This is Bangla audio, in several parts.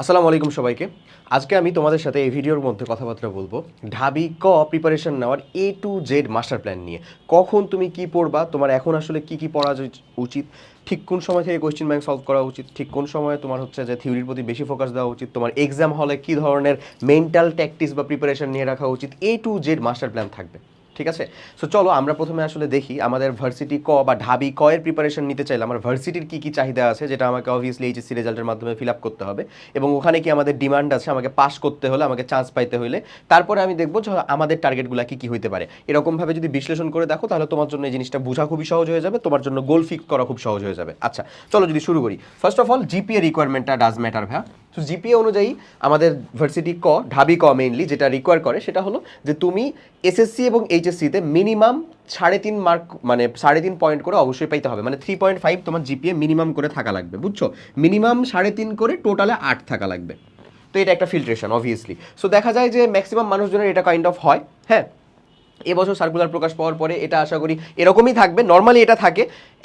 আসসালামু আলাইকুম সবাইকে। আজকে আমি তোমাদের সাথে এই ভিডিওর মধ্যে কথাবার্তা বলব। ঢাবি ক প্রিপারেশন নেওয়ার A to Z master plan নিয়ে। কখন তুমি কি পড়বা? তোমার এখন আসলে কি কি পড়া উচিত? ঠিক কোন সময় থেকে কোয়েশ্চেন ব্যাংক সলভ করা উচিত? ঠিক কোন সময়ে তোমার হচ্ছে যে থিওরির প্রতি বেশি ফোকাস দেওয়া উচিত? তোমার এক্সাম হলে কি ধরনের মেন্টাল ট্যাকটিস বা প্রিপারেশন নিয়ে রাখা উচিত? A to Z master plan থাকবে। ঠিক আছে? সো চলো আমরা প্রথমে আসলে দেখি আমাদের ভার্সিটি ক বা ঢাবি ক এর প্রিপারেশন নিতে চাইলে আমার ভার্সিটির কি কি চাহিদা আছে যেটা আমাকে অবভিয়াসলি এইচএসসি রেজাল্টের মাধ্যমে ফিল আপ করতে হবে এবং ওখানে কি আমাদের ডিমান্ড আছে আমাকে পাস করতে হলে, আমাকে চান্স পাইতে হলে, তারপরে আমি দেখব যে আমাদের টার্গেটগুলো কি কি হইতে পারে। এরকমভাবে যদি বিশ্লেষণ করে দেখো তাহলে তোমার জন্য এই জিনিসটা বোঝা খুবই সহজ হয়ে যাবে, তোমার জন্য গোল ফিক্স করা খুব সহজ হয়ে যাবে। আচ্ছা চলো যদি শুরু করি। ফার্স্ট অফ অল জিপিএ রিকোয়ারমেন্টটা ডাজ ম্যাটার ভ্যা তো জিপিএ অনুযায়ী আমাদের ভার্সিটি ক, ঢাবি ক মেইনলি যেটা রিকোয়ার করে সেটা হলো যে তুমি এসএসসি এবং এইচএসসিতে মিনিমাম সাড়ে তিন মার্ক মানে সাড়ে তিন পয়েন্ট করে অবশ্যই পাইতে হবে। মানে থ্রি পয়েন্ট ফাইভ তোমার জিপিএ মিনিমাম করে থাকা লাগবে, বুঝছ? মিনিমাম সাড়ে তিন করে টোটালে আট থাকা লাগবে। তো এটা একটা ফিল্ট্রেশন অবভিয়াসলি সো দেখা যায় যে ম্যাক্সিমাম মানুষজনের এটা কাইন্ড অফ হয় হ্যাঁ? এবছর সার্কুলার প্রকাশ পাওয়ার পরে এটা আশা করি এরকমই থাকবে। নর্মালি এটা থাকে,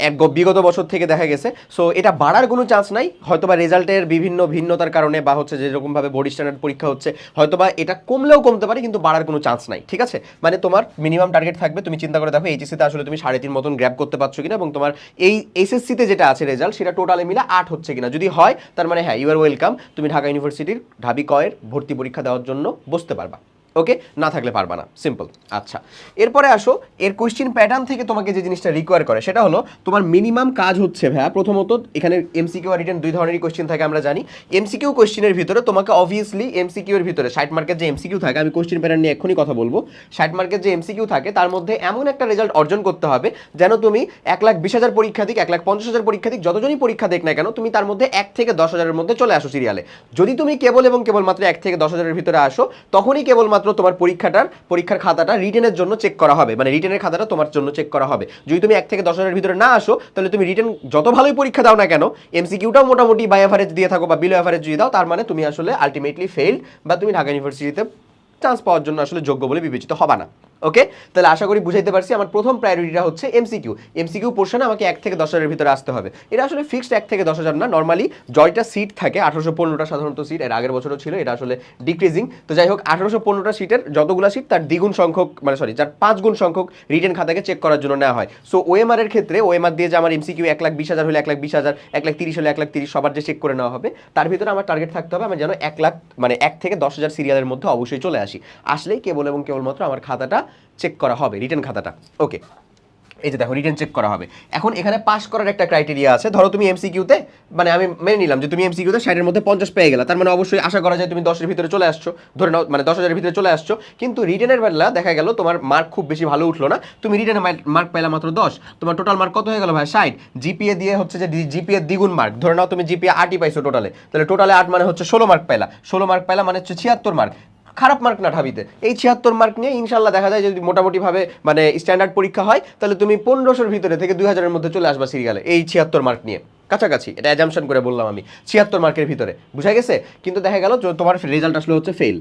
এক বিগত বছর থেকে দেখা গেছে। সো এটা বাড়ার কোনো চান্স নাই। হয়তোবা রেজাল্টের বিভিন্ন ভিন্নতার কারণে বা হচ্ছে যেরকমভাবে বোর্ড স্ট্যান্ডার্ড পরীক্ষা হচ্ছে, হয়তোবা এটা কমলেও কমতে পারে, কিন্তু বাড়ার কোনো চান্স নাই। ঠিক আছে? মানে তোমার মিনিমাম টার্গেট থাকবে, তুমি চিন্তা করে দেখো এইচএসসিতে আসলে তুমি সাড়ে তিন মতন গ্র্যাপ করতে পারছ কিনা এবং তোমার এই এসএসসিতে যেটা আছে রেজাল্ট সেটা টোটালে মিলে আট হচ্ছে কিনা। যদি হয়, তার মানে হ্যাঁ ইউ আর ওয়েলকাম তুমি ঢাকা ইউনিভার্সিটির ঢাবি কয়ের ভর্তি পরীক্ষা দেওয়ার জন্য বসতে পারবা। ওকে? না থাকলে পারবা না। সিম্পল আচ্ছা। এরপরে আসো, এর কোশ্চিন প্যাটার্ন থেকে তোমাকে যে জিনিসটা রিকোয়ার করে, সেটা হলো তোমার মিনিমাম কাজ হচ্ছে ভাইয়া, প্রথমত এখানে এমসিকিউ আর রিটার্ন দুই ধরনেরই কোশ্চেন থাকে আমরা জানি। এমসিকিউ কোশ্চেনের ভিতরে তোমাকে অবভিয়াসলি এমসিকিউ এর ভিতরে, ষাট মার্কের যে এমসিকিউ থাকে, আমি কোশ্চেন প্যাটার্ন নিয়ে এক্ষুনি কথা বলব। ষাট মার্কের যে এমসিকিউ থাকে, তার মধ্যে এমন একটা রেজাল্ট অর্জন করতে হবে, যেন তুমি এক লাখ বিশ হাজার পরীক্ষা দিক, এক লাখ পঞ্চাশ হাজার পরীক্ষা দিক, যতজনই পরীক্ষা দেখ না কেন, তুমি তার মধ্যে এক থেকে দশ হাজারের মধ্যে চলে আসো সিরিয়ালে যদি তুমি কেবল এবং কেবলমাত্র এক থেকে দশ হাজারের ভিতরে আসো, তখনই কেবলমাত্র তোমার পরীক্ষাটার, পরীক্ষার খাতাটা রিটেনের জন্য চেক করা হবে। মানে রিটেনের খাতাটা তোমার জন্য চেক করা হবে। যদি তুমি এক থেকে দশ হাজারের ভিতরে না আসো, তাহলে তুমি রিটেন যত ভালোই পরীক্ষা দাও না কেন এমসিকিউটাও মোটামুটি বাই অ্যাভারেজ দিয়ে থাকো বা বিলো অ্যাভারেজ দিয়ে দাও, তার মানে তুমি আসলে আলটিমেটলি ফেল বা তুমি ঢাকা ইউনিভার্সিটিতে চান্স পাওয়ার জন্য আসলে যোগ্য বলে বিবেচিত হবে না। ওকে? তাহলে আশা করি বুঝাইতে পারছি আমার প্রথম প্রায়োরিটিটা হচ্ছে এমসিকিউ এমসিকিউ পোর্শনে আমাকে এক থেকে দশ হাজারের ভিতরে আসতে হবে। এটা আসলে ফিক্সড এক থেকে দশ হাজার না নর্মালি জয়টা সিট থাকে, আঠারোশো পনেরোটা সাধারণত সিট এর আগের বছরও ছিল, এটা আসলে ডিক্রিজিং তো যাই হোক, আঠারোশো পনেরোটা সিটের যতগুলো সিট তার দ্বিগুণ সংখ্যক মানে সরি যার পাঁচ গুণ সংখ্যক রিটেন খাতাকে চেক করার জন্য নেওয়া হয়। সো ওএমআর এর ক্ষেত্রে ওএমআর দিয়ে যে আমার এমসিকিউ এক লাখ বিশ হাজার হলে এক লাখ বিশ হাজার, এক লাখ তিরিশ হলে এক লাখ তিরিশ, সবার যে চেক করে নেওয়া হবে, তার ভিতরে আমার টার্গেট থাকতে হবে আমি যেন এক লাখ মানে এক থেকে দশ হাজার সিরিয়ালের মধ্যে অবশ্যই চলে আসি। আসলেই কেবল এবং কেবলমাত্র আমার খাতাটা চেক করা হবে রিটার্ন খাতাটা। ওকে এই যে দেখো রিটার্ন চেক করা হবে। এখন এখানে পাস করার একটা ক্রাইটেরিয়া আছে। ধরো তুমি এমসিকিউতে মানে আমি মেনে নিলাম যে তুমি এমসিকিউতে ষাটের মধ্যে পঞ্চাশ পেয়ে গেলা। তার মানে অবশ্যই আশা করা যায় তুমি দশের ভিতরে চলে আসছো। ধরে নাও মানে দশ হাজারের ভিতরে চলে আসছো। কিন্তু রিটার্নের বেলা দেখা গেল তোমার মার্ক খুব বেশি ভালো উঠল না। তুমি রিটেনে মার্ক পেলা মাত্র দশ। তোমার টোটাল মার্ক কত হয়ে গেল ভাই? ষাট। জিপিএ দিয়ে হচ্ছে যে জিপিএ দ্বিগুণ মার্ক ধরে নাও তুমি জিপিএ আটই পাইছো টোটালে তাহলে টোটালে আট মানে হচ্ছে ষোলো মার্ক পেলা ষোলো মার্ক পেলা মানে হচ্ছে ছিয়াত্তর মার্ক খারাপ মার্ক না ঢাবিতে। এই ছিয়াত্তর মার্ক নিয়ে ইনশাল্লাহ দেখা যায় যদি মোটামুটিভাবে মানে স্ট্যান্ডার্ড পরীক্ষা হয়, তাহলে তুমি পনেরোশোর ভিতরে থেকে দুই হাজারের মধ্যে চলে আসবা সিরিয়ালে, এই ছিয়াত্তর মার্ক নিয়ে। কাছাকাছি, এটা অ্যাজামশন করে বললাম আমি, ছিয়াত্তর মার্কের ভিতরে। বুঝা গেছে? কিন্তু দেখা গেল তোমার রেজাল্ট আসলে হচ্ছে ফেল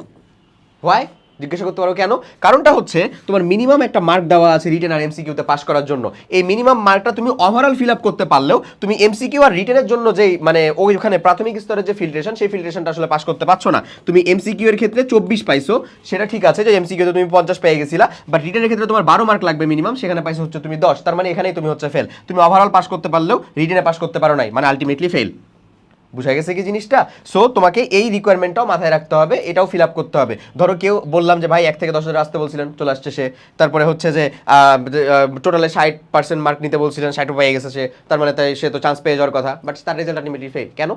হোয়াই জিজ্ঞাসা করতে পারো কেন? কারণটা হচ্ছে তোমার মিনিমাম একটা মার্ক দেওয়া আছে রিটেন আর এমসিকিউতে পাস করার জন্য। এই মিনিমাম মার্কটা তুমি ওভারঅল ফিল আপ করতে পারলেও তুমি এমসিকিউ আর রিটেনের জন্য যে মানে ওইখানে প্রাথমিক স্তরের যে ফিল্ট্রেশন সেই ফিল্ট্রেশনটা আসলে পাস করতে পারছ না। তুমি এমসিকিউ এর ক্ষেত্রে চব্বিশ পাইছো, সেটা ঠিক আছে যে এমসিকিউতে তুমি পঞ্চাশ পেয়ে গেছিলা বাট রিটেনের ক্ষেত্রে তোমার বারো মার্ক লাগবে মিনিমাম সেখানে পাইছো হচ্ছে তুমি দশ, তার মানে এখানেই তুমি হচ্ছে ফেল তুমি ওভারঅল পাস করতে পারলেও রিটেনে পাস করতে পারো নাই মানে আলটিমেটলি ফেল বুঝা গেছে কি জিনিসটা? সো তোমাকে এই রিকোয়ারমেন্টটাও মাথায় রাখতে হবে, এটাও ফিল আপ করতে হবে। ধরো কেউ বললাম যে, ভাই, এক থেকে দশ হাজার আসতে বলছিলেন, চলে আসছে সে। তারপরে হচ্ছে যে টোটালে ষাট পার্সেন্ট মার্ক নিতে বলছিলেন ষাটও পেয়ে গেছে সে। তার মানে তাই সে তো চান্স পেয়ে যাওয়ার কথা বাট তার রেজাল্ট আলটিমেটলি ফেল কেন?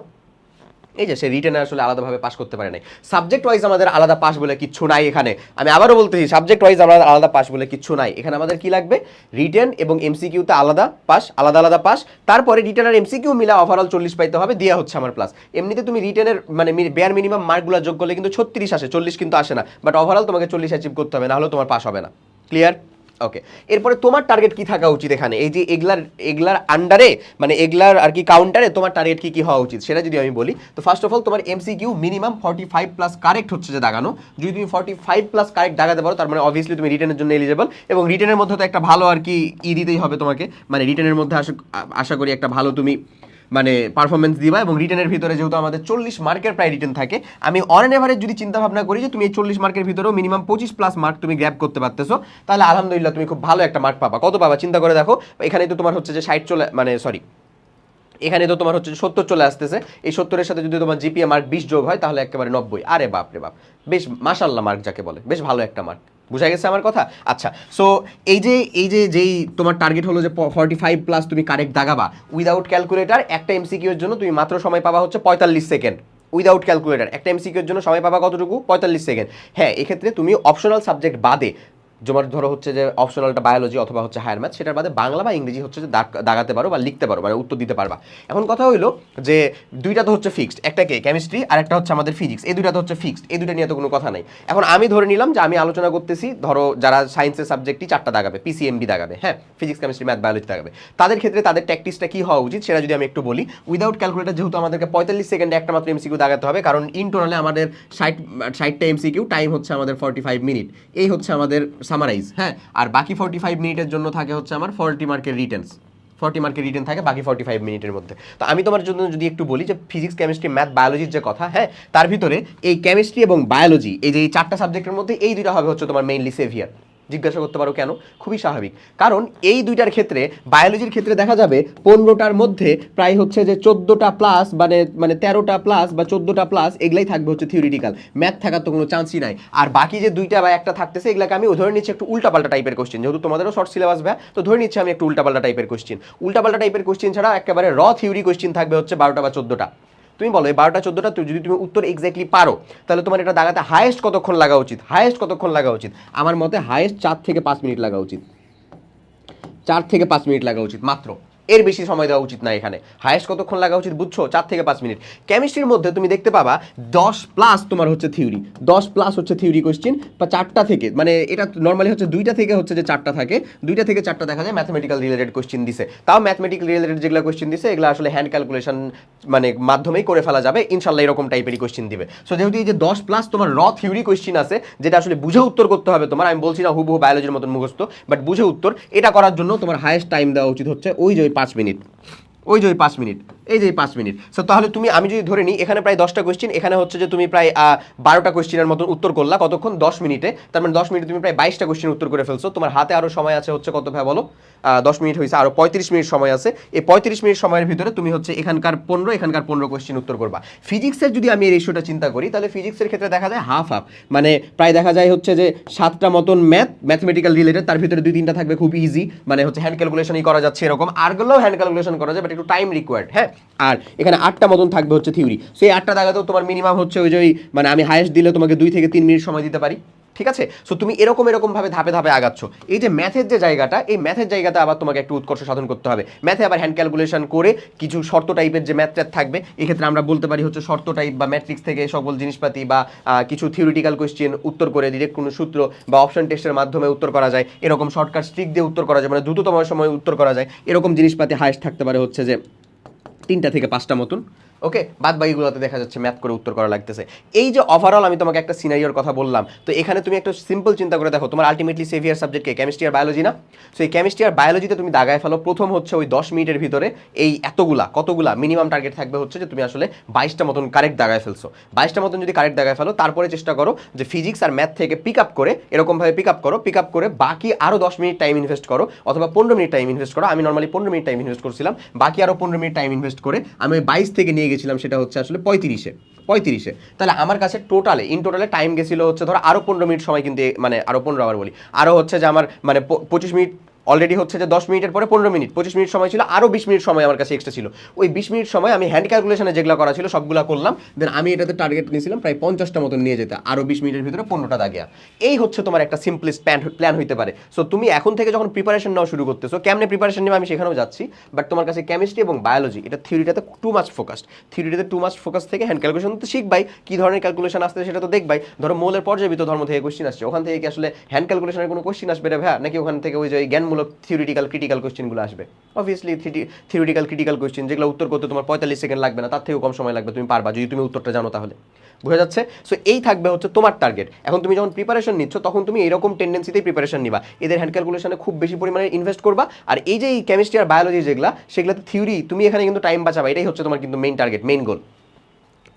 এই যে সে রিটেনে আসলে আলাদাভাবে পাস করতে পারে নাই। সাবজেক্ট ওয়াইজ আমাদের আলাদা পাস বলে কিচ্ছু নাই এখানে। আমি আবারও বলতেছি সাবজেক্ট ওয়াইজ আমাদের আলাদা পাস বলে কিচ্ছু নাই। এখানে আমাদের কি লাগবে? রিটেন এবং এমসিকিউতে আলাদা পাস আলাদা আলাদা পাস তারপরে রিটেন আর এমসিকিউ মিলা ওভারঅল চল্লিশ পাইতে হবে দেওয়া হচ্ছে আমার প্লাস এমনিতে তুমি রিটেনের মানে বেয়ার মিনিমাম মার্কগুলো যোগ করলে কিন্তু ছত্রিশ আসে, চল্লিশ কিন্তু আসে না। বাট ওভারঅল তোমাকে চল্লিশ অ্যাচিভ করতে হবে না হলে তোমার পাস হবে না। ক্লিয়ার ওকে এরপরে তোমার টার্গেট কি থাকা উচিত এখানে? এই যে এগুলার এগুলার আন্ডারে মানে এগুলার আর কি কাউন্টারে তোমার টার্গেট কি কি হওয়া উচিত? সেটা যদি আমি বলি, তো ফার্স্ট অফ অল তোমার MCQ minimum forty five plus correct হচ্ছে যে দাগানো। যদি তুমি ফর্টি ফাইভ প্লাস কারেক্ট দাগাতে পারো, তার মানে অবভিয়াসলি তুমি রিটার্নের জন্য এলিজেবল এবং রিটেনের মধ্যে তো একটা ভালো আর কি ই দিতেই হবে তোমাকে। মানে রিটার্নের মধ্যে আশা আশা করি একটা ভালো তুমি মানে পারফরমেন্স দিবা এবং রিটার্নের ভিতরে যেহেতু আমাদের চল্লিশ মার্কের প্রায় রিটার্ন থাকে, আমি অন অ্যান এভারেজ যদি চিন্তা ভাবনা করি যে তুমি এই চল্লিশ মার্কের ভিতরেও মিনিমাম পঁচিশ প্লাস মার্ক তুমি গ্র্যাপ করতে পারতেছো, তাহলে আলহামদুলিল্লাহ তুমি খুব ভালো একটা মার্ক পাবা। কত পাবা? চিন্তা করে দেখো এখানে তো তোমার হচ্ছে যে ষাট চলে মানে সরি এখানে তো তোমার হচ্ছে সত্তর চলে আসতেছে। এই সত্তরের সাথে যদি তোমার জিপিএ মার্ক বিশ যোগ হয়, তাহলে একেবারে নব্বই। আরে বাপ রে বাপ, বেশ মাসাল্লাহ মার্ক যাকে বলে, বেশ ভালো একটা মার্ক বুঝা গেছে আমার কথা? আচ্ছা সো এই যে এই যে, যেই তোমার টার্গেট হলো যে ফর্টি ফাইভ প্লাস তুমি কারেক্ট দাগাবা উইদাউট ক্যালকুলেটার একটা এমসিকিউর জন্য তুমি মাত্র সময় পাবা হচ্ছে পঁয়তাল্লিশ সেকেন্ড উইদাউট ক্যালকুলেটার একটা এমসিকিউর জন্য সময় পাবা কতটুকু? পঁয়তাল্লিশ সেকেন্ড হ্যাঁ এক্ষেত্রে তুমি অপশনাল সাবজেক্ট বাদে তোমার ধরো হচ্ছে যে অপশনালটা বায়োলজি অথবা হচ্ছে হায়ার ম্যাথ সেটার বাদে বাংলা বা ইংরেজি হচ্ছে যে দাগাতে পারো বা লিখতে পারো মানে উত্তর দিতে পারবা। এখন কথা হইল যে দুইটা তো হচ্ছে ফিক্সড একটা কে? কেমিস্ট্রি আর একটা হচ্ছে আমাদের ফিজিক্স এই দুইটা তো হচ্ছে ফিক্সড এই দুইটা নিয়ে তো কোনো কথা নাই। এখন আমি ধরে নিলাম যে আমি আলোচনা করতেছি, ধরো যারা সায়েন্সের সাবজেক্টই চারটা দাগাবে পিসিএমবি দাগাবে হ্যাঁ ফিজিক্স কেমিস্ট্রি ম্যাথ বায়োলজি দাগাবে। তাদের ক্ষেত্রে তাদের ট্যাকটিসটা কী হওয়া উচিত সেটা যদি আমি একটু বলি উইদাউট ক্যালকুলেটার যেহেতু আমাদেরকে পঁয়তাল্লিশ সেকেন্ডে একটা মাত্র এমসিকিউ দাগাতে হবে, কারণ ইন টোটালে আমাদের ষাট, ষাটটা এমসিকিউ টাইম হচ্ছে আমাদের ফর্টি ফাইভ মিনিট এই হচ্ছে আমাদের সামারাইজ হ্যাঁ? আর বাকি ফর্টি ফাইভ মিনিটের জন্য থাকে হচ্ছে আমার ফর্টি মার্কের রিটেন্স ফর্টি মার্কের রিটার্ন থাকে বাকি ফর্টি ফাইভ মিনিটের মধ্যে। তো আমি তোমার জন্য যদি একটু বলি যে ফিজিক্স কেমিস্ট্রি ম্যাথ বায়োলজির যে কথা হ্যাঁ তার ভিতরে এই কেমিস্ট্রি এবং বায়োলজি এই যে এই চারটা সাবজেক্টের মধ্যে এই দুইটা হবে হচ্ছে তোমার মেইনলি সেভিয়ার জিজ্ঞাসা করতে পারো কেন? খুবই স্বাভাবিক। কারণ এই দুইটার ক্ষেত্রে বায়োলজির ক্ষেত্রে দেখা যাবে পনেরোটার মধ্যে প্রায় হচ্ছে যে চোদ্দোটা প্লাস মানে মানে তেরোটা প্লাস বা চোদ্দোটা প্লাস এগুলাই থাকবে হচ্ছে থিওরিটিক্যাল ম্যাথ থাকার তো কোনো চান্সই নাই। আর বাকি যে দুইটা বা একটা থাকতেছে, এগুলাকে আমি ধরে নিচ্ছি একটু উল্টাপাল্টা টাইপের কোশ্চেন যেহেতু তোমাদেরও শর্ট সিলেবাস ব্যয় তো ধরে নিচ্ছি আমি একটু উল্টাপাল্টা টাইপের কোশ্চেন উল্টাপাল্টা টাইপের কোশ্চেন ছাড়া একেবারে র থিওরি কোশ্চেন থাকবে হচ্ছে বারোটা বা চোদ্দোটা। তুমি বলো, এই বারোটা, চোদ্দোটা যদি তুমি উত্তর এক্স্যাক্টলি পারো, তাহলে তোমার এটা দাগাতে হায়েস্ট কতক্ষণ লাগা উচিত? হায়েস্ট কতক্ষণ লাগা উচিত? আমার মতে হায়েস্ট চার থেকে পাঁচ মিনিট লাগা উচিত। চার থেকে পাঁচ মিনিট লাগা উচিত, মাত্র। এর বেশি সময় দেওয়া উচিত না এখানে। হায়েস্ট কতক্ষণ লাগা উচিত বুঝছ? চার থেকে পাঁচ মিনিট। কেমিস্ট্রির মধ্যে তুমি দেখতে পাবা, দশ প্লাস তোমার হচ্ছে থিওরি দশ প্লাস হচ্ছে থিওরি কোশ্চেন বা চারটা থেকে মানে এটা নর্মালি হচ্ছে দুইটা থেকে হচ্ছে যে চারটা থাকে, দুইটা থেকে চারটা দেখা যায় ম্যাথমেটিক্যাল রিলেটেড কোশ্চেন দিছে। তাও ম্যাথমেটিক্যাল রিলেটেড যেগুলো কোশ্চেন দিছে, এগুলো আসলে হ্যান্ড ক্যালকুলেশন মানে মাধ্যমেই করে ফেলা যাবে ইনশাল্লাহ এরকম টাইপেরই কোশ্চেন দিবে। সো যেহেতু এই যে দশ প্লাস তোমার র থিওরি কোশ্চেন আছে, যেটা আসলে বুঝে উত্তর করতে হবে তোমার, আমি বলছি না হুবহু বায়োলজির মতন মুখস্থ বাট বুঝে উত্তর, এটা করার জন্য তোমার হায়েস্ট টাইম দেওয়া উচিত হচ্ছে, ওই যে পাঁচ মিনিট। ওই যে ওই পাঁচ মিনিট। এই যে পাঁচ মিনিট। সো তাহলে তুমি, আমি যদি ধরে নিই, এখানে প্রায় দশটা কোয়েশ্চেন এখানে হচ্ছে যে তুমি প্রায় বারোটা কোয়েশ্চেনের মতন উত্তর করলা, কতক্ষণ? দশ মিনিটে। তার মানে দশ মিনিটে তুমি প্রায় বাইশটা কোয়েশ্চেন উত্তর করে ফেলছো। তোমার হাতে আরও সময় আছে হচ্ছে কত ভাই বলো? দশ মিনিট হয়েছে আরও পঁয়ত্রিশ মিনিট সময় আছে। এই পঁয়ত্রিশ মিনিট সময়ের ভিতরে তুমি হচ্ছে এখানকার পনেরো এখানকার পনেরো কোয়েশ্চেন উত্তর করবা। ফিজিক্সের যদি আমি এই রেশিওটা চিন্তা করি, তাহলে ফিজিক্সের ক্ষেত্রে দেখা যায় হাফ হাফ মানে প্রায় দেখা যায় হচ্ছে যে সাতটা মতন ম্যাথ ম্যাথমেটিক্যাল রিলেটেড তার ভিতরে দুই তিনটা থাকবে খুব ইজি মানে হচ্ছে হ্যান্ড ক্যালকুলেশনই করা যাচ্ছে এরকম। আরগুলোও হ্যান্ড ক্যালকুলেশন করা যায় বাট একটু টাইম রিকোয়ার্ড হ্যাঁ? আর এখানে আটটা মতন থাকবে হচ্ছে থিওরি সেই আটটা দাগাতেও তোমার মিনিমাম হচ্ছে ওই যে মানে আমি হায়েস্ট দিলে তোমাকে দুই থেকে তিন মিনিট সময় দিতে পারি। ঠিক আছে? সো তুমি এরকম এরকম ভাবে ধাপে ধাপে আগাচ্ছ। এই যে ম্যাথের যে জায়গাটা, এই ম্যাথের জায়গাতে আবার তোমাকে একটু উৎকর্ষ সাধন করতে হবে। ম্যাথে আবার হ্যান্ড ক্যালকুলেশন করে কিছু শর্ত টাইপের যে ম্যাথ থাকবে, এক্ষেত্রে আমরা বলতে পারি হচ্ছে শর্ত টাইপ বা ম্যাট্রিক্স থেকে সকল জিনিসপাতি বা কিছু থিওরিটিক্যাল কোয়েশ্চেন উত্তর করে ডিরেক্ট কোনো সূত্র বা অপশন টেস্টের মাধ্যমে উত্তর করা যায়। এরকম শর্টকাট স্ট্রিক দিয়ে উত্তর করা যায় মানে দ্রুততম সময় উত্তর করা যায়। এরকম জিনিসপাতি হায়েস্ট থাকতে পারে হচ্ছে যে তিনটা থেকে পাঁচটা মতন। ওকে? বাদ বাকিগুলোতে দেখা যাচ্ছে ম্যাথ করে উত্তর করা লাগতেছে। এই যে ওভারঅল আমি তোমাকে একটা সিনারিওর কথা বললাম, তো এখানে তুমি একটা সিম্পল চিন্তা করে দেখো, তোমার আলটিমেটলি সেভিয়ার সাবজেক্টকে কেমিস্ট্রি আর বায়োলজি না? সো এই কেমিস্ট্রি আর বায়োলজিতে তুমি দাগায় ফেলো, প্রথম হচ্ছে ওই দশ মিনিটের ভিতরে এই এতগুলা, কতগুলা মিনিমাম টার্গেট থাকবে হচ্ছে যে তুমি আসলে বাইশটা মতন কারেক্ট দাগায় ফেলছো। বাইশটা মতন যদি কারেক্ট দাগায় ফেলো, তারপরে চেষ্টা করো যে ফিজিক্স আর ম্যাথ থেকে পিক আপ করে, এরকমভাবে পিক আপ করো পিক আপ করে বাকি আরও দশ মিনিট টাইম ইনভেস্ট করো, অথবা পনেরো মিনিট টাইম ইনভেস্ট করো। আমি নর্মালি পনেরো মিনিট টাইম ইনভেস্ট করছিলাম, বাকি আরও পনেরো মিনিট টাইম ইনভেস্ট করে আমি ওই বাইশ থেকে নিয়ে গেছিলাম সেটা হচ্ছে আসলে পঁয়ত্রিশে পঁয়ত্রিশে। তাহলে আমার কাছে টোটালে ইন টোটালে টাইম গেছিল হচ্ছে ধরো আরও পনেরো মিনিট সময় কিন্তু মানে আরও পনেরো আবার বলি। আরও হচ্ছে যে আমার মানে পঁচিশ মিনিট অলরেডি হচ্ছে যে দশ মিনিটের পরে পনেরো মিনিট, পঁচিশ মিনিট সময় ছিল আরও বিশ মিনিট সময় আমার কাছে এক্সট্রা ছিল। ওই বিশ মিনিট সময় আমি হ্যান্ড ক্যালকুলেশনে যেগুলো করা ছিল, সবগুলো করলাম। দেন আমি এটাতে টার্গেট নিয়েছিলাম প্রায় পঞ্চাশটা মতন নিয়ে যেতে আরও বিশ মিনিটের ভিতরে পনেরোটা দাগিয়া। এই হচ্ছে তোমার একটা সিম্পলেস্ট প্ল্যান প্ল্যান হইতে পারে। সো তুমি এখন থেকে যখন প্রিপারেশন নেওয়া শুরু করতেছো, কেমনে প্রিপারেশন নেবে আমি সেখানেও যাচ্ছি। বাট তোমার কাছে কেমিস্ট্রি এবং বায়োলজি এটা থিওরিটাতে টু মাচ ফোকাসড থিওরিটাতে টু মাচ ফোকাস থেকে হ্যান্ড ক্যালকুলেশন তো শিখবাই, কি ধরনের ক্যালকুলেশন আসতে সেটা তো দেখবাই। ধরো মৌলের পর্যায়বিত ধর্ম থেকে কোশ্চিন আসছে। ওখান থেকে কি আসলে হ্যান্ড ক্যালকুলেশনের কোনো কোশ্চিন আসবে রে ভাইয়া? নাকি ওখান থেকে ওই যে ওই জ্ঞানমূলক থিওরিটিক্যাল ক্রিটিক্যাল কোশ্চেনগুলো আসবে। অবভিয়াসলি থিওরিটিক্যাল ক্রিটিক্যাল কোশ্চেন যেগুলো উত্তর করতে তোমার পঁয়তাল্লিশ সেকেন্ড লাগবে না, তার থেকেও কম সময় লাগবে, তুমি পারবা যদি তুমি উত্তরটা জানো তাহলে। বোঝা যাচ্ছে? সো এই থাকবে হচ্ছে তোমার টার্গেট এখন তুমি যখন প্রিপারেশন নিচ্ছ, তখন তুমি এরকম টেন্ডেন্সিতেই প্রিপারেশন নিবা। এদের হ্যান্ড ক্যালকুলেশনে খুব বেশি পরিমাণে ইনভেস্ট করবা। আর এই যে কেমিস্ট্রি আর বায়োলজি যেগুলা, সেগুলোতে থিওরি তুমি এখানে কিন্তু টাইম বাঁচাবা। এটাই হচ্ছে তোমার কিন্তু main target main goal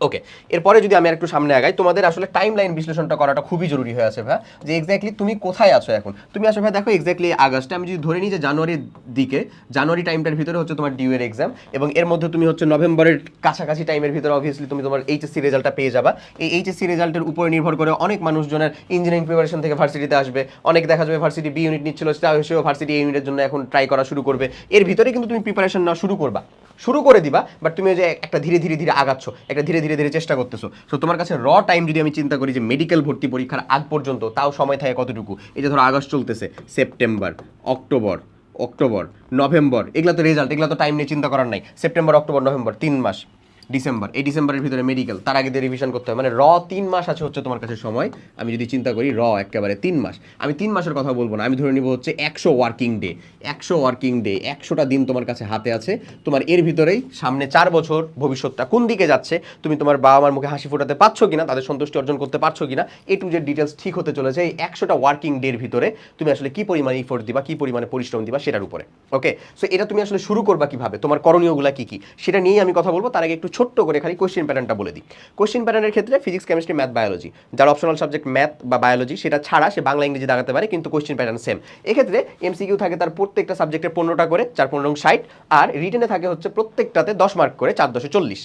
okay এরপরে যদি আমি একটু সামনে আগাই, তোমাদের আসলে টাইম লাইন বিশ্লেষণটা করাটা খুবই জরুরি হয়ে আছে ভাই যে এক্স্যাক্টলি তুমি কোথায় আছো এখন? তুমি আসলে ভাই দেখো এক্স্যাক্টলি আগস্টে, আমি যদি ধরে নিই যে জানুয়ারির দিকে, জানুয়ারি টাইমটার ভিতরে হচ্ছে তোমার ডিউ এর এক্সাম এবং এর মধ্যে তুমি হচ্ছে নভেম্বরের কাছাকাছি টাইমের ভিতরে অবভিয়াসলি তুমি তোমার এইচএসসি রেজাল্টটা পেয়ে যাবা। এই এইচএসসি রেজাল্টের উপরে নির্ভর করে অনেক মানুষজনের ইঞ্জিনিয়ারিং প্রিপারেশন থেকে ভার্সিটিতে আসবে। অনেক দেখা যাবে ভার্সিটি বি ইউনিট নিচ্ছিল, সেও ভার্সিটি এ ইউনিটের জন্য এখন ট্রাই করা শুরু করবে। এর ভিতরে কিন্তু তুমি প্রিপারেশন নেওয়া শুরু করবা। শুরু করে দিবা বাট তুমি যে একটা ধীরে ধীরে ধীরে আগাচ্ছ, একটা ধীরে ধীরে ধীরে ধীরে চেষ্টা করতেছো। সো তোমার কাছে র টাইম যদি আমি চিন্তা করি যে মেডিকেল ভর্তি পরীক্ষার আগ পর্যন্ত, তাও সময় থাকে কতটুকু? এই যে ধরো আগস্ট চলতেছে সেপ্টেম্বর অক্টোবর অক্টোবর নভেম্বর এগুলো তো রেজাল্ট এগুলো তো টাইম নিয়ে চিন্তা করার নাই। সেপ্টেম্বর অক্টোবর নভেম্বর তিন মাস। ডিসেম্বর। এই ডিসেম্বরের ভিতরে মেডিকেল তার আগে দিয়ে রিভিশন করতে হবে মানে র তিন মাস আছে হচ্ছে তোমার কাছে সময়। আমি যদি চিন্তা করি, র একেবারে তিন মাস। আমি তিন মাসের কথা বলব না। আমি ধরে নিব হচ্ছে একশো ওয়ার্কিং ডে একশো ওয়ার্কিং ডে একশোটা দিন তোমার কাছে হাতে আছে। তোমার এর ভিতরেই সামনে চার বছর ভবিষ্যৎটা কোন দিকে যাচ্ছে, তুমি তোমার বাবা মার মুখে হাসি ফোটাতে পারছ কিনা, তাদের সন্তুষ্টি অর্জন করতে পারছ কিনা এ টু যে ডিটেলস ঠিক হতে চলেছে এই একশোটা ওয়ার্কিং ডের ভিতরে। তুমি আসলে কি পরিমাণে ইফোর্ট দিবা, কি পরিমাণে পরিশ্রম দিবা সেটার উপরে। ওকে সো এটা তুমি আসলে শুরু করবা কীভাবে? তোমার করণীয়গুলা কি কি? সেটা নিয়েই আমি কথা বলব। তার আগে একটু ছোট্ট করে খালি কোশ্চেন প্যাটার্নটা বলে দিই। কোশ্চেন প্যাটার্নের ক্ষেত্রে ফিজিক্স কেমিস্ট্রি ম্যাথ বায়োলজি যার অপশনাল সাবজেক্ট ম্যাথ বা বায়োলজি সেটা ছাড়া সে বাংলা, ইংরেজি দাঁড়াতে পারে, কিন্তু কোয়েশ্চেন প্যাটার্ন সেম এক্ষেত্রে এমসিকিউ থাকে তার প্রত্যেকটা সাবজেক্টের পনেরোটা করে, চার, পনেরো, ষাট। আর রিটেনে থাকে হচ্ছে প্রত্যেকটাতে দশ মার্ক করে, চার, দশে, চল্লিশ।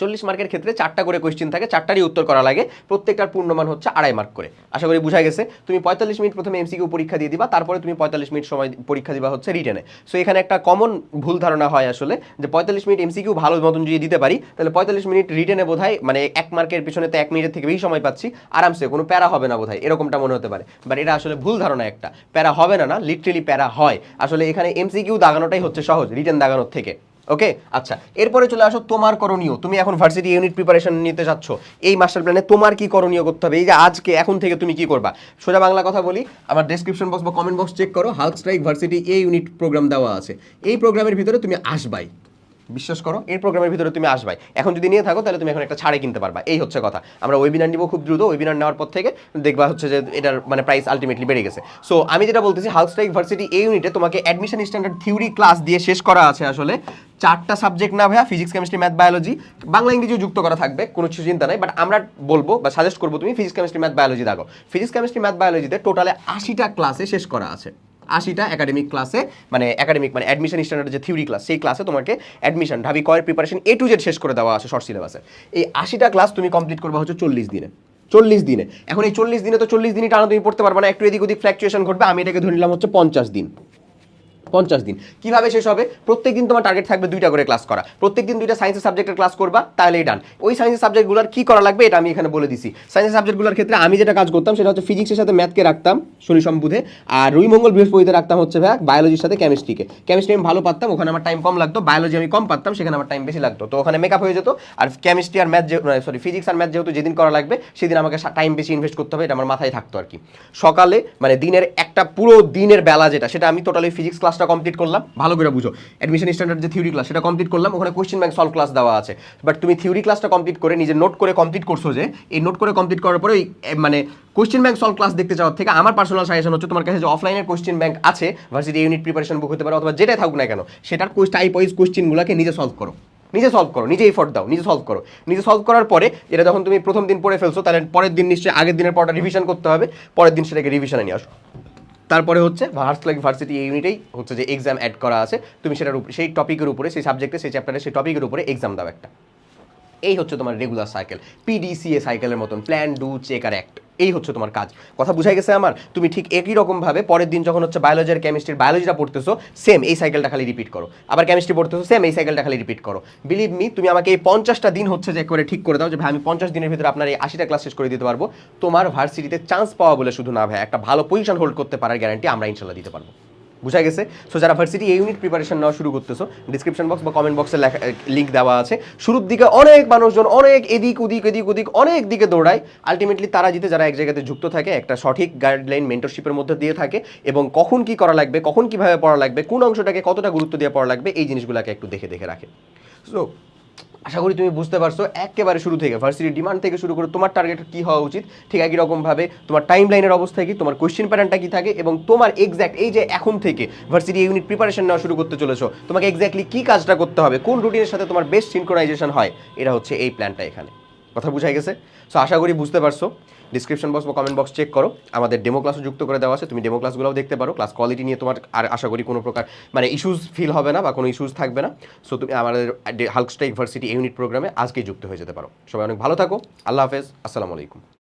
চল্লিশ মার্কের ক্ষেত্রে চারটা করে কোয়েশ্চেন থাকে, চারটারই উত্তর করা লাগে। প্রত্যেকটার পূর্ণমান হচ্ছে আড়াই মার্ক করে। আশা করি বুঝা গেছে। তুমি পঁয়তাল্লিশ মিনিট প্রথমে এমসিকিউ পরীক্ষা দিয়ে দিবা, তারপরে তুমি পঁয়তাল্লিশ মিনিট সময় পরীক্ষা দিবা হচ্ছে রিটেনে সো এখানে একটা কমন ভুল ধারণা হয় আসলে, যে পঁয়তাল্লিশ মিনিট এমসিকিউ ভালো মতন যদি দিতে পারি, তাহলে পঁয়তাল্লিশ মিনিট রিটেনে বোধ মানে এক মার্কের পিছনে তো এক মিনিটের থেকে বেশি সময় পাচ্ছি, আরামসে, কোনো প্যারা হবে না বোধ এরকমটা মনে হতে পারে। বাট এটা আসলে ভুল ধারণা একটা। প্যারা হবে না না লিটারেলি প্যারা হয়। আসলে এখানে এমসিকিউ দাগানোটাই হচ্ছে সহজ রিটেন দাগানোর থেকে। ওকে আচ্ছা এরপরে চলে আসো তোমার করণীয়। তুমি এখন ভার্সিটি ইউনিট প্রিপারেশন নিতে চাচ্ছ এই মাস্টার প্ল্যানে তোমার কি করণীয় করতে হবে? এই যে আজকে, এখন থেকে তুমি কি করবা? সোজা বাংলা কথা বলি, আমার ডেসক্রিপশন বক্স বা কমেন্ট বক্স চেক করো হাউস স্ট্রাইক ভার্সিটি এই ইউনিট প্রোগ্রাম দেওয়া আছে। এই প্রোগ্রামের ভিতরে তুমি আসবাই। বিশ্বাস করো, এই প্রোগ্রামের ভিতরে তুমি আসবাই। এখন যদি নিয়ে থাকো, তাহলে তুমি এখন একটা ছাড়ে কিনতে পারবা। এই হচ্ছে কথা। আমরা ওয়েবিনার নিব খুব দ্রুত ওয়েবিনার নেওয়ার পর থেকে দেখবা হচ্ছে যে এটার মানে প্রাইস আলটিমেটলি বেড়ে গেছে। সো আমি যেটা বলতেছি হাউস স্ট্রাইক ভার্সিটি এই ইউনিটে তোমাকে অ্যাডমিশন স্ট্যান্ডার্ড থিওরি ক্লাস দিয়ে শেষ করা আছে আসলে। চারটা সাবজেক্ট না ভাইয়া physics chemistry math biology Bangla ইংরেজিও যুক্ত করা থাকবে, কোনো কিছু চিন্তা নাই বাট আমরা বলব বা সাজেস্ট করব তুমি ফিজিক্স কেমিস্ট্রি ম্যাথ বায়োলজি দেখো ফিজিক্স কেমিস্ট্রি ম্যাথ বায়োলজিতে টোটালে আশিটা ক্লাসে শেষ করা আছে। আশিটা একাডেমিক ক্লাসে মানে একাডেমিক মানে অ্যাডমিশন স্ট্যান্ডার্ড যে থিওরি ক্লাস সেই ক্লাসে তোমাকে অ্যাডমিশন ঢাবি কয়ের প্রিপারেশন এ টু জেড শেষ করে দেওয়া আছে শর্ট সিলেবাসে এই আশিটা ক্লাস তুমি কমপ্লিট করবে হচ্ছে চল্লিশ দিনে। চল্লিশ দিনে। এখন এই চল্লিশ দিনে তো চল্লিশ দিনই টানা তুমি পড়তে পারবে না, একটু এদিক ওদিক ফ্ল্যাকচুয়েশন ঘটবে, আমি এটাকে ধরে নিলাম হচ্ছে পঞ্চাশ দিন। পঞ্চাশ দিন। কীভাবে শেষ হবে? প্রত্যেক দিন তোমার টার্গেট থাকবে দুইটা করে ক্লাস করা। প্রত্যেক দিন দুইটা সায়েন্সের সাবজেক্টের ক্লাস করবা, তাহলেই ডান ওই সায়েন্সের সাবজেক্টগুলোর কি করা লাগবে, এটা আমি এখানে বলে দিছি। সায়েন্সের সাবজেক্টগুলোর ক্ষেত্রে আমি যেটা কাজ করতাম, সেটা হচ্ছে ফিজিক্সের সাথে ম্যাথকে রাখতাম, শনি সম্বুধে। আর রুই মঙ্গল বৃহস্পতিতে রাখতাম হচ্ছে ভাই বায়োলজির সাথে কেমিস্ট্রিকে কেমিস্ট্রি আমি ভালো পারতাম, ওখানে আমার টাইম কম লাগতো। বায়োলজি আমি কম পারতাম, সেখানে আমার টাইম বেশি লাগতো। তো ওখানে মেকআপ হয়ে যেত। আর কেমিস্ট্রি আর ম্যাথ সরি ফিজিক্স আর ম্যাথ যেহেতু যেদিন করা লাগবে, সেদিন আমাকে টাইম বেশি ইনভেস্ট করতে হবে, এটা আমার মাথায় থাকতো আর কি। সকালে মানে দিনের একটা পুরো দিনের বেলা যেটা, সেটা আমি টোটালি ফিজিক্স ক্লাসটা কমপ্লিট করলাম। ভালো করে বুঝো। অ্যাডমিশন স্ট্যান্ডার্ড যে থিওরি ক্লাস সেটা কমপ্লিট করলাম। ওখানে কোশ্চেন ব্যাংক সলভ ক্লাস দেওয়া আছে। বাট তুমি থিওরি ক্লাসটা কমপ্লিট করে নিজে নোট করে কমপ্লিট করছ যে, এই নোট করে কমপ্লিট করার পরে মানে কোশ্চেন ব্যাংক সলভ ক্লাস দেখতে যাওয়ার থেকে আমার পার্সোনাল সাজেশন হচ্ছে তোমার কাছে যে অফলাইনের কোশ্চেন ব্যাংক আছে ভার্সিটি ইউনিট প্রিপারেশন বুক হতে পারে অথবা যেটাই থাকুক না কেন, সেটার টাইপ ওয়াইজ কোশ্চেনগুলোকে নিজে সলভ করো। নিজে সলভ করো, নিজে এফোর্ট দাও, নিজে সলভ করো। নিজে সলভ করার পরে এটা যখন তুমি প্রথম দিন পড়ে ফেলছো, তাহলে পরের দিন নিশ্চয়ই আগের দিনের পরটা রিভিশন করতে হবে, পরের দিন সেটাকে রিভিশনে নিয়ে আসো। তারপরে হচ্ছে ভার্স লাইক ভার্সিটি ইউনিটেই হচ্ছে যে এক্সাম অ্যাড করা আছে। তুমি সেটার উপরে সেই টপিকের উপরে, সেই সাবজেক্টে সেই চ্যাপ্টারে সেই টপিকের উপরে এক্সাম দাও একটা। এই হচ্ছে তোমার রেগুলার সাইকেল পিডিসিএ সাইকেলের মতন প্ল্যান ডু চেক আর অ্যাক্ট এই হচ্ছে তোমার কাজ। কথা বুঝাই গেছে আমার? তুমি ঠিক একই রকমভাবে পরের দিন যখন হচ্ছে বায়োলজি আর কেমিস্ট্রির বায়োলজিটা পড়তেছো সেম এই সাইকেলটা খালি রিপিট করো। আবার কেমিস্ট্রি পড়তেছো সেম এই সাইকেলটা খালি রিপিট করো। বিলিভ মি তুমি আমাকে এই পঞ্চাশটা দিন হচ্ছে যে করে ঠিক করে দাও যে, ভাই, আমি পঞ্চাশ দিনের ভিতরে আপনার এই আশিটা ক্লাস শেষ করে দিতে পারব। তোমার ভার্সিটিতে চান্স পাওয়া বলে শুধু না, ভাই, একটা ভালো পজিশন হোল্ড করতে পারার গ্যারান্টি আমরা ইনশাল্লাহ দিতে পারব। বুঝা গেছে? সো যারা ভার্সিটি এই ইউনিট প্রিপারেশন নেওয়া শুরু করতেছো ডিসক্রিপশন বক্স বা কমেন্ট বক্সে লিঙ্ক দেওয়া আছে। শুরুর দিকে অনেক মানুষজন অনেক এদিক, ওদিক এদিক, ওদিক, অনেক দিকে দৌড়ায়। আলটিমেটলি তারা জিতে, যারা এক জায়গাতে যুক্ত থাকে, একটা সঠিক গাইডলাইন মেন্টরশিপের মধ্যে দিয়ে থাকে এবং কখন কি করা লাগবে, কখন কীভাবে পড়া লাগবে, কোন অংশটাকে কতটা গুরুত্ব দিয়ে পড়া লাগবে, এই জিনিসগুলোকে একটু দেখে দেখে রাখে। সো আশা করি তুমি বুঝতে পারছ, একেবারে শুরু থেকে ভার্সিটির ডিমান্ড থেকে শুরু করে তোমার টার্গেট কী হওয়া উচিত, ঠিক একই রকমভাবে তোমার টাইম লাইনের অবস্থা কি, তোমার কোয়েশ্চেন প্যাটার্নটা কি থাকে এবং তোমার এক্স্যাক্ট এই যে এখন থেকে ভার্সিটি ইউনিট প্রিপারেশন নেওয়া শুরু করতে চলেছো, তোমাকে এক্স্যাক্টলি কী কাজটা করতে হবে, কোন রুটিনের সাথে তোমার বেস্ট সিনক্রোনাইজেশন হয় এটা হচ্ছে এই প্ল্যানটা এখানে। কথা বুঝাই গেছে? সো আশা করি বুঝতে পারছ। ডিসক্রিপশন বক্স বা কমেন্ট বক্স চেক করো। আমাদের ডেমো ক্লাসও যুক্ত করে দেওয়া আছে। তুমি ডেমো ক্লাসগুলোও দেখতে পারো। ক্লাস কোয়ালিটি নিয়ে তোমার আর আশা করি কোনো প্রকার মানে ইস্যুস ফিল হবে না বা কোনো ইস্যুস থাকবে না। সো তুমি আমাদের হালকস্টা ইউনিভার্সিটি ইউনিট প্রোগ্রামে আজকেই যুক্ত হয়ে যেতে পারো। সবাই অনেক ভালো থাকো। আল্লাহ হাফেজ। আসসালামু আলাইকুম।